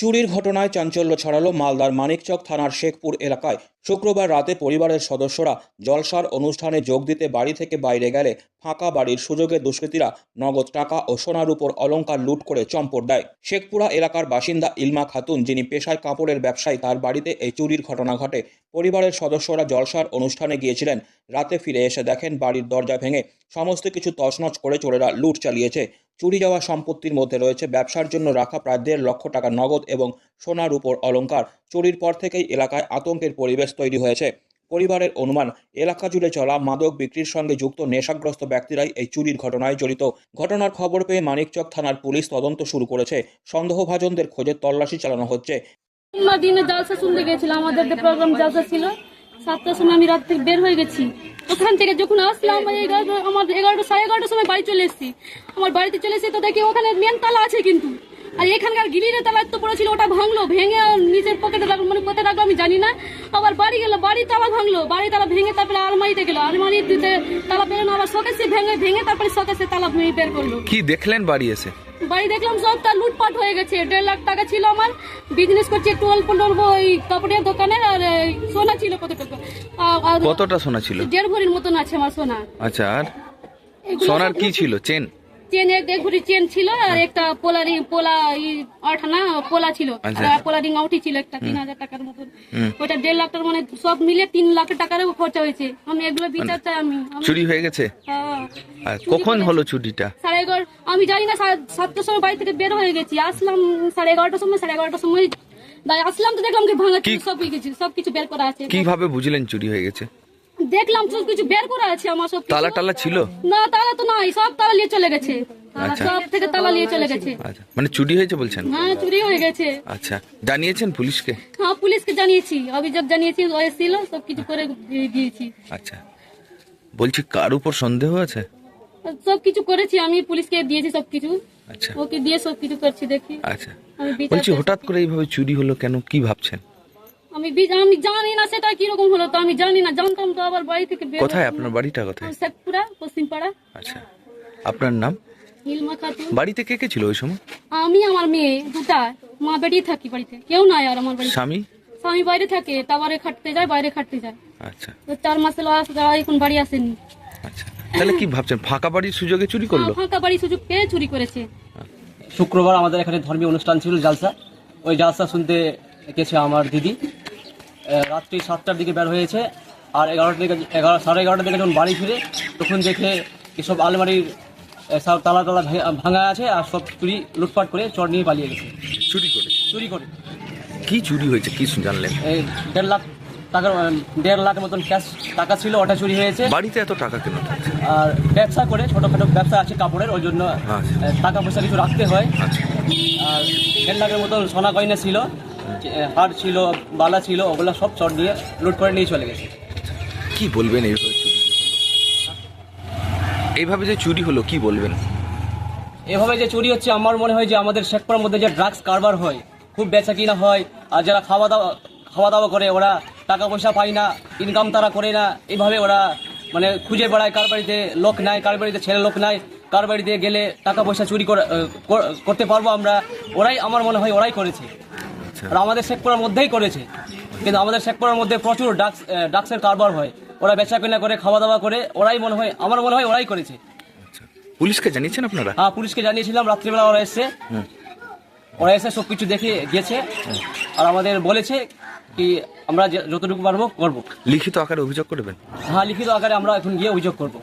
চুরির ঘটনায় চাঞ্চল্য ছড়ালো মালদার মানিকচক থানার শেখপুর এলাকায়। শুক্রবার রাতে পরিবারের সদস্যরা জলসার অনুষ্ঠানে যোগ দিতে বাড়ি থেকে বাইরে গেলে ফাঁকা বাড়ির সুযোগে দুষ্কৃতীরা নগদ টাকা ও সোনার উপর অলঙ্কার লুট করে চম্পট দেয়। শেখপুরা এলাকার বাসিন্দা ইলমা খাতুন, যিনি পেশায় কাপড়ের ব্যবসায়ী, তার বাড়িতে এই চুরির ঘটনা ঘটে। পরিবারের সদস্যরা জলসার অনুষ্ঠানে গিয়েছিলেন। রাতে ফিরে এসে দেখেন বাড়ির দরজা ভেঙে সমস্ত কিছু তছনছ করে চোরেরা লুট চালিয়েছে। চুরি যাওয়া সম্পত্তির মধ্যে রয়েছে ব্যবসার জন্য রাখা প্রায় দেড় লক্ষ টাকা নগদ এবং সোনার উপর অলঙ্কার চুরির পর থেকেই এলাকায় আতঙ্কের পরিবেশ তৈরি হয়েছে। পরিবারের অনুমান। এলাকা জুড়ে চলা মাদক বিক্রির সঙ্গে যুক্ত নেশাগ্রস্ত ব্যক্তিরাই এই চুরির ঘটনায় জড়িত। ঘটনার খবর পেয়ে মানিকচক থানার পুলিশ তদন্ত শুরু করেছে। সন্দেহভাজনদের খোঁজে তল্লাশি চালানো হচ্ছে। জালসা শুনতে গেছিলাম, আমাদের প্রোগ্রাম জালসা ছিল, সাতটার সময় আমি রাত থেকে বের হয়ে গেছি। ওখান থেকে যখন আসলাম আমার এগারোটা, সাড়ে এগারোটার সময় বাড়ি চলে এসেছি। আমার বাড়িতে চলে এসেছি তো দেখি ওখানে মেন তালা আছে কিন্তু। আর এখানকার গিরিরে তালা তো পড়েছিল ওটা ভাঙলো ভেঙে নিজের পকেটে রাখল মানে কোথায় রাখল আমি জানি না। আবার বাড়ি গেল বাড়ি তালা ভাঙলো বাড়ি তালা ভেঙে তারপরে আলমারিতে গেলো আলমারিতে তালা বেরোনো আবার শোকেসে ভেঙে ভেঙে তারপরে শোকেসে তালা ভেঙে বের করল। কি দেখলেন বাড়ি এসে? বাড়ি দেখলাম সবটা লুটপাট হয়ে গেছে দেড় লাখ টাকা ছিল আমার বিজনেস করছি একটু অল্প অল্প ওই কাপড়ের দোকানে আর সোনা ছিল কত টাকা। কতটা সোনা ছিল? দেড় ভরির মতন আছে আমার সোনা। আচ্ছা আর সোনার সব- কি ছিল? চেন? চেন এক এক চেন ছিল আর একটা পোলারি পোলা আঠানা পোলা ছিল। আচ্ছা। পোলা রিং আউটি ছিল একটা তিন হাজার টাকার মতন। ওটা দেড় লাখ টাকার মানে সব মিলে তিন লাখ টাকার খরচা হয়েছে। আমি এগুলো বিচার চাই আমি। আমি- চুরি হয়ে গেছে? হ্যাঁ। কখন হলো চুরিটা? সাড়ে এগারো আমি জানি না সাতটার সময় বাড়ি থেকে বের হয়ে গেছি। আসলাম সাড়ে এগারোটার সময় সাড়ে এগারোটার সময় আসলাম তো দেখলাম কি ভাঙা সব কিছু সব কিছু বের করা আছে। কীভাবে বুঝলেন চুরি হয়ে গেছে? দেখলাম সব কিছু বের করা আছে আমার সব তালা টালা ছিল? না তালা তো নাই সব তালা নিয়ে চলে গেছে। আচ্ছা। সব থেকে তালা নিয়ে চলে গেছে। আচ্ছা। মানে চুরি হয়েছে বলছেন? হ্যাঁ চুরি হয়ে গেছে। আচ্ছা। জানিয়েছেন পুলিশকে? হ্যাঁ পুলিশকে জানিয়েছি। অভিযোগ জানিয়েছি ও এসেছিল সব কিছু করে দিয়েছি। আচ্ছা। বলছি কার উপর সন্দেহ আছে? সব কিছু করেছি আমি পুলিশকে দিয়েছি সব কিছু। আচ্ছা। ওকে দিয়ে সব কিছু করছি দেখি। আচ্ছা। বলছি হঠাৎ করে এইভাবে চুরি হলো কেন? কি ভাবছেন? আমি আমি জানি না সেটা কীরকম হলো তো আমি জানি না জানতাম তো আবার বাড়ি থেকে বের কোথায় আপনার। বাড়িটা কোথায়? শেখপুরা পশ্চিমপাড়া। আচ্ছা। আপনার নাম? হিলমা খাতুন। বাড়িতে কে কে ছিল ওই সময়? আমি আমার মেয়ে দুটা। মা বেরিয়ে থাকি বাড়িতে। কেউ নাই আর আমার বাড়িতে। স্বামী? স্বামী বাইরে থাকে টাওয়ারে খাটতে যায় বাইরে খাটতে যায়। আচ্ছা। তো চার মাসে লস যারা এখন বাড়ি আসেনি। আচ্ছা। তাহলে কি ভাবছেন ফাঁকা বাড়ির সুযোগে চুরি করল? ফাঁকা বাড়ি সুযোগ পেয়ে চুরি করেছে। শুক্রবার আমাদের এখানে ধর্মীয় অনুষ্ঠান ছিল জালসা। ওই জালসা শুনতে গেছে আমার দিদি। রাত্রি সাতটার দিকে বের হয়েছে। আর এগারোটা দিকে এগারো সাড়ে এগারোটার দিকে যখন বাড়ি ফিরে তখন দেখে এসব আলমারির সব তালা তালা ভাঙা আছে আর সব চুরি লুটপাট করে চর নিয়ে পালিয়ে গেছে। চুরি করে চুরি করে। কি চুরি হয়েছে? কি জানলেন? দেড় লাখ টাকার দেড় লাখের মতন ক্যাশ টাকা ছিল ওটা চুরি হয়েছে। বাড়িতে এত টাকা কেন আর ব্যবসা করে ছোটোখাটো ব্যবসা আছে কাপড়ের ওই জন্য আচ্ছা। টাকা পয়সা কিছু রাখতে হয়। আচ্ছা। আর দেড় লাখের মতন সোনা গয়না ছিল। হার ছিল বালা ছিল ওগুলো সব চট দিয়ে লুট করে নিয়ে চলে গেছে। কি বলবেন এইভাবে চুরি যে হলো? এইভাবে যে চুরি হলো কি বলবেন? এভাবে যে চুরি হচ্ছে আমার মনে হয় যে আমাদের শেখপাড়ার মধ্যে যে ড্রাগস কারবার হয় খুব বেচা কিনা হয় আর যারা খাওয়া দাওয়া খাওয়া দাওয়া করে ওরা টাকা পয়সা পায় না ইনকাম তারা করে না এইভাবে ওরা মানে খুঁজে বেড়ায় কার বাড়িতে লোক নাই কার বাড়িতে ছেলে লোক নাই কার বাড়িতে গেলে টাকা পয়সা চুরি করে- করতে পারব আমরা ওরাই আমার মনে হয় ওরাই করেছে। আর আমাদের শেখপুরার মধ্যেই করেছে। কিন্তু আমাদের শেখপুরার মধ্যে প্রচুর ডাক্স ডাক্সের কারবার হয়। ওরা বেচা কেনা করে খাওয়া দাওয়া করে ওরাই মনে হয় আমার মনে হয় ওরাই করেছে। আচ্ছা। পুলিশকে জানিয়েছেন আপনারা? হ্যাঁ পুলিশকে জানিয়েছিলাম রাত্রিবেলা ওরা এসছে। ওরা এসে সব কিছু দেখে গেছে। আর আমাদের বলেছে কি আমরা যতটুকু পারব করব। লিখিত আকারে অভিযোগ করবেন? হ্যাঁ লিখিত আকারে আমরা এখন গিয়ে অভিযোগ করব।